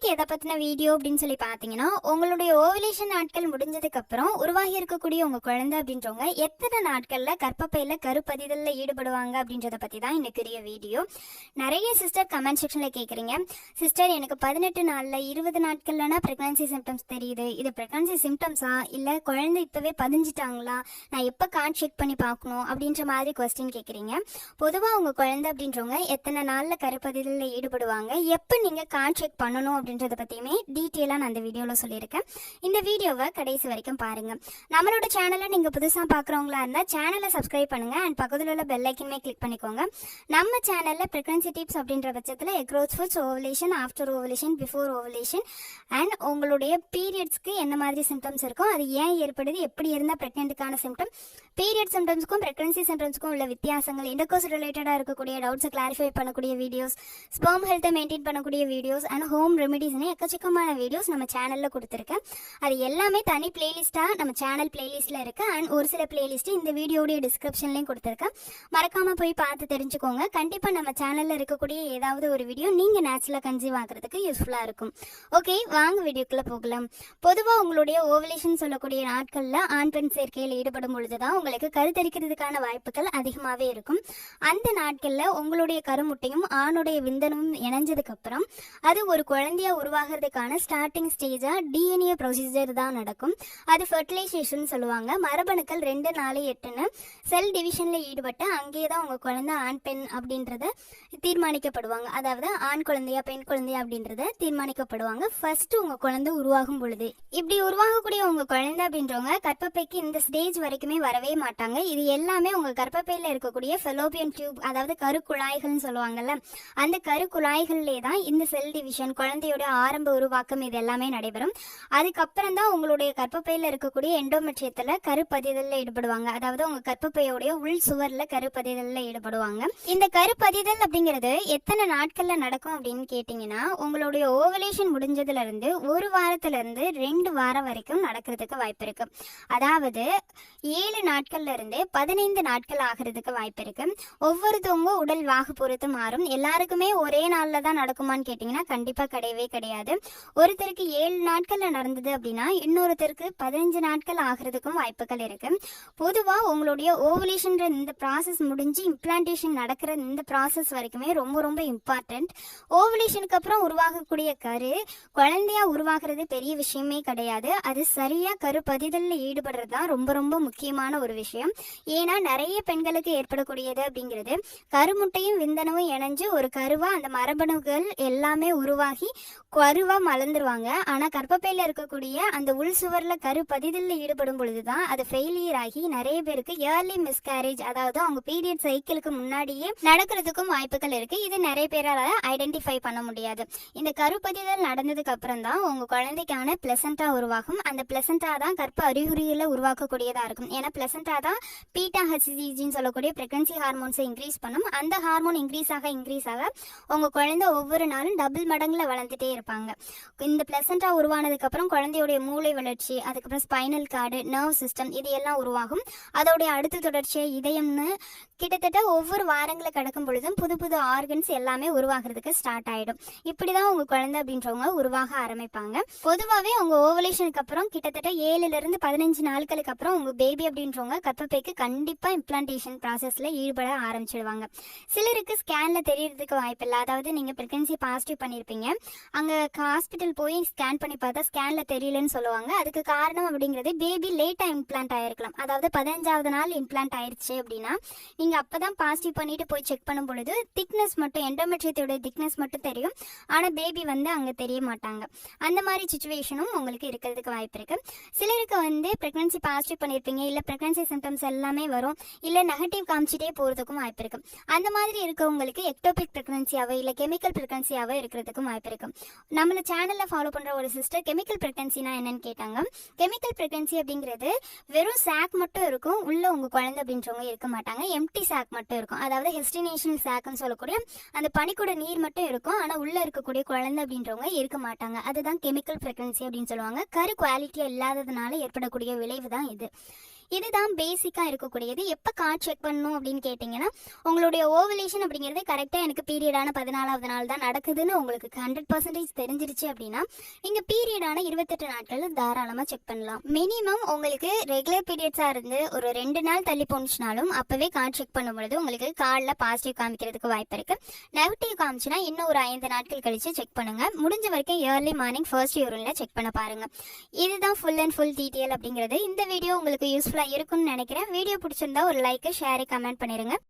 இன்னைக்கு எதை பத்தின வீடியோ அப்படின்னு சொல்லி பாத்தீங்கன்னா உங்களுடைய ஓவலேஷன் நாட்கள் முடிஞ்சதுக்கு அப்புறம் உருவாகி இருக்கக்கூடிய உங்க குழந்தை அப்படின்றவங்க எத்தனை நாட்கள்ல கற்பப்பையில கருப்பதிதல்ல ஈடுபடுவாங்க அப்படின்றத பத்தி தான் இன்னைக்குரிய வீடியோ நிறைய சிஸ்டர் கமெண்ட் செக்ஷன்ல கேக்குறீங்க. சிஸ்டர் எனக்கு பதினெட்டு நாள்ல இருபது நாட்கள்லனா பிரெக்னன்சி சிம்டம்ஸ் தெரியுது. இது பிரெக்னன்சி சிம்டம்ஸா இல்ல குழந்தை இப்பவே பதிஞ்சிட்டாங்களா? நான் எப்ப கார்ட் செக் பண்ணி பார்க்கணும் அப்படின்ற மாதிரி கொஸ்டின் கேக்குறீங்க. பொதுவா உங்க குழந்தை அப்படின்றவங்க எத்தனை நாள்ல கருப்பதிதல்ல ஈடுபடுவாங்க? எப்ப நீங்க கார்ட் செக் பண்ணணும் அப்படின்றத பத்தியுமே டீட்டெயிலாக நான் அந்த வீடியோல சொல்லியிருக்கேன். இந்த வீடியோவை கடைசி வரைக்கும் பாருங்க. நம்மளோட சேனலை நீங்க புதுசா பாக்குறவங்களா இருந்தா சேனலை சப்ஸ்கிரைப் பண்ணுங்க. அண்ட் பக்கத்தில் உள்ள பெல் ஐக்கனுமே கிளிக் பண்ணிக்கோங்க. நம்ம சேனல்ல பிரெக்னன்சி டிப்ஸ் அப்படின்ற பட்சத்தில் எக்ரோச் foods ovulation after ovulation before ovulation and உங்களுடைய பீரியட்ஸ்க்கு என்ன மாதிரி சிம்டம்ஸ் இருக்கும் அது ஏன் ஏற்படுது எப்படி இருந்தால் ப்ரெக்னென்ட்டுக்கான சிம்டம் பீரியட் சிம்டம்ஸ்க்கும் ப்ரெக்னன்சி சிம்டம்ஸ்க்கும் உள்ள வித்தியாசங்கள் இண்டர்கோஸ் ரிலேட்டடாக இருக்கக்கூடிய டவுட்ஸை கிளாரிஃபை பண்ணக்கூடிய வீடியோஸ் ஸ்பெர்ம் ஹெல்த்தை மெயின்டைன் பண்ணக்கூடிய வீடியோஸ் அண்ட் ஹோம் ரெமிடிஸ்னு எக்கச்சக்கமான வீடியோஸ் நம்ம சேனலில் கொடுத்துருக்கேன் அது எல்லாமே தனி பிளேலிஸ்ட்டாக நம்ம சேனல் பிளேலிஸ்ட்டில் இருக்கு. அண்ட் ஒரு சில பிளேலிஸ்ட் இந்த வீடியோடைய டிஸ்கிரிப்ஷன்லயும் கொடுத்துருக்கேன் மறக்காம போய் பார்த்து தெரிஞ்சுக்கோங்க. கண்டிப்பாக நம்ம சேனலில் இருக்கக்கூடிய ஏதாவது ஒரு வீடியோ நீங்கள் நேச்சுரலாக கன்சீவ் ஆகிறதுக்கு யூஸ்ஃபுல்லாக இருக்கும். ஓகே வாங்க வீடியோக்குள்ளே போகலாம். பொதுவாக உங்களுடைய ஓவலேஷன் சொல்லக்கூடிய நாட்களில் ஆண் பெண் சேர்க்கையில் ஈடுபடும் பொழுது தான் உங்களுக்கு கருத்தரிக்கிறதுக்கான வாய்ப்புகள் அதிகமாகவே இருக்கும். அந்த நாட்களில் உங்களுடைய கருமுட்டையும் ஆணுடைய விந்தனும் இணைஞ்சதுக்கு அப்புறம் அது ஒரு குழந்தைய உருவாகிறதுக்கான ஸ்டார்டிங் ஸ்டேஜாக டிஎன்ஏ ப்ரொசீஜர் தான் நடக்கும். அது ஃபர்டிலைசேஷன் சொல்லுவாங்க. மரபணுக்கள் ரெண்டு நாலு எட்டுன்னு செல் டிவிஷனில் ஈடுபட்டு அங்கேயே தான் உங்கள் குழந்தை ஆண் பெண் அப்படின்றத தீர்மானிக்கப்படுவாங்க. அதாவது ஆண் குழந்தையா பெண் குழந்தையா அப்படின்றத தீர்மானிக்கப்படுவாங்க. ஃபர்ஸ்ட் உங்கள் குழந்தை உருவாகும் பொழுது. இப்படி உருவாகக்கூடிய உங்கள் குழந்தை அப்படின்றவங்க கர்ப்பப்பைக்கு இந்த ஸ்டேஜ் வரைக்குமே வரவே மாட்டாங்க. இது எல்லாமே உங்கள் கர்ப்பப்பையில் இருக்கக்கூடிய ஃபெலோபியன் டியூப் அதாவது கருக்குழாய்கள்னு சொல்லுவாங்கல்ல அந்த கருக்குழாய்கள்லே தான் இந்த செல் டிவிஷன் குழந்தையோட ஆரம்ப உருவாக்கம் இது எல்லாமே நடைபெறும். அதுக்கப்புறம் தான் உங்களுடைய கர்ப்பப்பையில் இருக்கக்கூடிய எண்டோமெட்ரியத்தில் கருப்பதிதலில் ஈடுபடுவாங்க. அதாவது உங்கள் கர்ப்பப்பையோடைய உள் சுவரில் கருப்பதிதலில் ஈடுபடுவாங்க. இந்த கருப்பதிதல் அப்படிங்கிறது எத்தனை நாட்களில் நடக்கும் அப்படின்னு கேட்டிங்கன்னா உங்களுடைய ஓவலேஷன் முடிஞ்சதுல இருந்து ஒரு வாரத்துலருந்து ரெண்டு வாரம் வரைக்கும் நடக்கிறதுக்கு வாய்ப்பு இருக்கு. அதாவது ஏழு நாட்கள்ல இருந்து பதினைந்து நாட்கள் ஆகிறதுக்கு வாய்ப்பு இருக்கு. ஒவ்வொருத்தவங்க உடல் வாகு பொறுத்து மாறும். எல்லாருக்குமே ஒரே நாள்ல தான் நடக்குமான்னு கேட்டிங்கன்னா கண்டிப்பா கிடையவே கிடையாது. ஒருத்தருக்கு ஏழு நாட்கள்ல நடந்தது அப்படின்னா இன்னொருத்தருக்கு பதினஞ்சு நாட்கள் ஆகிறதுக்கும் வாய்ப்புகள் இருக்கு. பொதுவா உங்களுடைய ஓவலேஷன்ற இந்த ப்ராசஸ் முடிஞ்சு இம்ப்ளான்டேஷன் நடக்கிற இந்த ப்ராசஸ் வரைக்குமே ரொம்ப ரொம்ப இம்பார்ட்டன்ட் ஓவலேஷனுக்கு அப்புறம் உருவாகக்கூடிய கரு குழந்தையா உருவாகிறது பெரிய விஷயமே கிடையாது. அது சரியா கரு பதிதலில் ஈடுபடுறது தான் ரொம்ப ரொம்ப முக்கியமான ஒரு விஷயம். ஏன்னா நிறைய பெண்களுக்கு ஏற்படக்கூடியது அப்படிங்கிறது கருமுட்டையும் விந்தனவும் இணைஞ்சு ஒரு கருவா அந்த மரபணுகள் எல்லாமே உருவாகி கருவா மலர்ந்துருவாங்க. ஆனா கர்ப்பப்பையில இருக்கக்கூடிய அந்த உள் சுவர்ல கரு பதிதில் ஈடுபடும் பொழுதுதான் அது ஃபெயிலியர் ஆகி நிறைய பேருக்கு ஏர்லி மிஸ்கேரேஜ் அதாவது அவங்க பீரியட் சைக்கிளுக்கு முன்னாடியே நடக்கிறதுக்கும் வாய்ப்புகள் இருக்கு. இது நிறைய பேரால ஐடென்டிஃபை பண்ண முடியாது. இந்த கருப்பதிதல் நடந்ததுக்கு அப்புறம் தான் உங்க குழந்தைக்கான பிளசண்டா உருவாகும். அந்த பிளசண்டா தான் கற்ப அறிகுறிகளில் உருவாக்கக்கூடியதா இருக்கும். ஏன்னா பிளசண்டா தான் பீட்டா ஹெச்சிஜின்னு சொல்லக்கூடிய பிரெக்னன்சி ஹார்மோன்ஸை இன்க்ரீஸ் பண்ணும். அந்த ஹார்மோன் இன்க்ரீஸ் ஆக இன்க்ரீஸ் ஆக உங்க குழந்தை ஒவ்வொரு நாளும் டபுள் மடங்குல வளர்ந்துட்டே இருப்பாங்க. இந்த பிளசண்டா உருவானதுக்கப்புறம் குழந்தையுடைய மூளை வளர்ச்சி அதுக்கப்புறம் ஸ்பைனல் கார்டு நர்வ் சிஸ்டம் இது எல்லாம் உருவாகும். அதோடைய அடுத்த தொடர்ச்சியை இதயம்னு கிட்டத்தட்ட ஒவ்வொரு வாரங்களை கடக்கும் பொழுதும் புது புது ஆர்கன்ஸ் எல்லாமே உருவாகிறதுக்கு ஸ்டார்ட் ஆகிடும் இப்படிதான் உங்க குழந்தை அப்படின்றவங்க உருவாக ஆரம்பிப்பாங்க. பொதுவாகவே உங்க ஓவலேஷனுக்கு அப்புறம் கிட்டத்தட்ட ஏழுல இருந்து பதினஞ்சு நாட்களுக்கு அப்புறம் உங்க பேபி அப்படின்றவங்க கற்பப்பைக்கு கண்டிப்பா இம்ப்ளான்டேஷன் ப்ராசஸ்ல ஈடுபட ஆரம்பிச்சிடுவாங்க. சிலருக்கு ஸ்கேன்ல தெரியறதுக்கு வாய்ப்பு இல்லை அதாவது நீங்க பிரெக்னன்சி பாசிட்டிவ் பண்ணியிருப்பீங்க அங்கே ஹாஸ்பிட்டல் போய் ஸ்கேன் பண்ணி பார்த்தா ஸ்கேனில் தெரியலன்னு சொல்லுவாங்க. அதுக்கு காரணம் அப்படிங்கிறது பேபி லேட்டாக இம்ப்ளான்ட் ஆயிருக்கலாம். அதாவது பதினஞ்சாவது நாள் இம்ப்ளான்ட் ஆயிடுச்சு அப்படின்னா நீங்கள் அப்போ தான் பாசிட்டிவ் பண்ணிட்டு போய் செக் பண்ணும் பொழுது திக்னஸ் மட்டும் எண்டோமெட்ரியத்தோடைய திக்னஸ் மட்டும் தெரியும். ஆனால் பேபி வந்து அங்கே தெரிய மாட்டாங்க. அந்த மாதிரி சுச்சுவேஷனும் உங்களுக்கு இருக்கிறதுக்கு வாய்ப்பு இருக்கு. சிலருக்கு வந்து பிரெக்னன்சி பாசிட்டிவ் பண்ணியிருப்பீங்க இல்லை பிரெக்னன்சி சிம்டம்ஸ் எல்லாமே வரும் இல்லை நெகட்டிவ் காமிச்சிட்டே போகிறதுக்கும் வாய்ப்பு இருக்குது அந்த மாதிரி இருக்கவங்களுக்கு எக்டோபிக் பிரெக்னன்சியாவோ இல்லை கெமிக்கல் பிரெக்னன்சியாவோ இருக்கிறதுக்கும் வாய்ப்பு இருக்கும் நம்மள சேனல்ல ஃபாலோ பண்ற ஒரு சிஸ்டர் கெமிக்கல் பிரெக்னன்சினா என்னன்னு கேட்டாங்க. கெமிக்கல் பிரெக்னன்சி அப்படிங்கிறது வெறும் சாக் மட்டும் இருக்கும். உள்ள உங்க குழந்தை அப்படின்றவங்க இருக்க மாட்டாங்க. எம்டி சாக் மட்டும் இருக்கும். அதாவது ஹெஸ்டினேஷன் சாக்னு சொல்லக்கூடிய அந்த பனிக்கூட நீர் மட்டும் இருக்கும். ஆனா உள்ள இருக்கக்கூடிய குழந்தை அப்படின்றவங்க இருக்க மாட்டாங்க. அதுதான் கெமிக்கல் பிரெக்னன்சி அப்படின்னு சொல்லுவாங்க. கரு குவாலிட்டியா இல்லாததுனால ஏற்படக்கூடிய விளைவு தான் இது. இதுதான் பேசிக்காக இருக்கக்கூடியது. எப்போ கார்டு செக் பண்ணணும் அப்படின்னு கேட்டிங்கன்னா உங்களுடைய ஓவலேஷன் அப்படிங்கிறது கரெக்டாக எனக்கு பீரியடான பதினாலாவது நாள் தான் நடக்குதுன்னு உங்களுக்கு ஹண்ட்ரட் பர்சன்டேஜ் தெரிஞ்சிருச்சு அப்படின்னா நீங்கள் பீரியடான இருபத்தெட்டு நாட்கள் தாராளமாக செக் பண்ணலாம். மினிமம் உங்களுக்கு ரெகுலர் பீரியட்ஸாக இருந்து ஒரு ரெண்டு நாள் தள்ளி போணுச்சுனாலும் அப்போவே கார்டு செக் பண்ணும்பொழுது உங்களுக்கு கார்டில் பாசிட்டிவ் காமிக்கிறதுக்கு வாய்ப்பு இருக்குது நெகட்டிவ் காமிச்சுன்னா இன்னும் ஒரு ஐந்து நாட்கள் கழிச்சு செக் பண்ணுங்க. முடிஞ்ச வரைக்கும் ஏர்லி மார்னிங் ஃபர்ஸ்ட் யூரின்ல செக் பண்ண பாருங்க. இதுதான் ஃபுல் அண்ட் ஃபுல் டீட்டெயில் அப்படிங்கிறது. இந்த வீடியோ உங்களுக்கு யூஸ்ஃபுல் யூஸ்ஃபுல்லாக இருக்கும்னு நினைக்கிறேன். வீடியோ பிடிச்சிருந்தா ஒரு லைக்கு ஷேரு கமெண்ட் பண்ணிருங்க.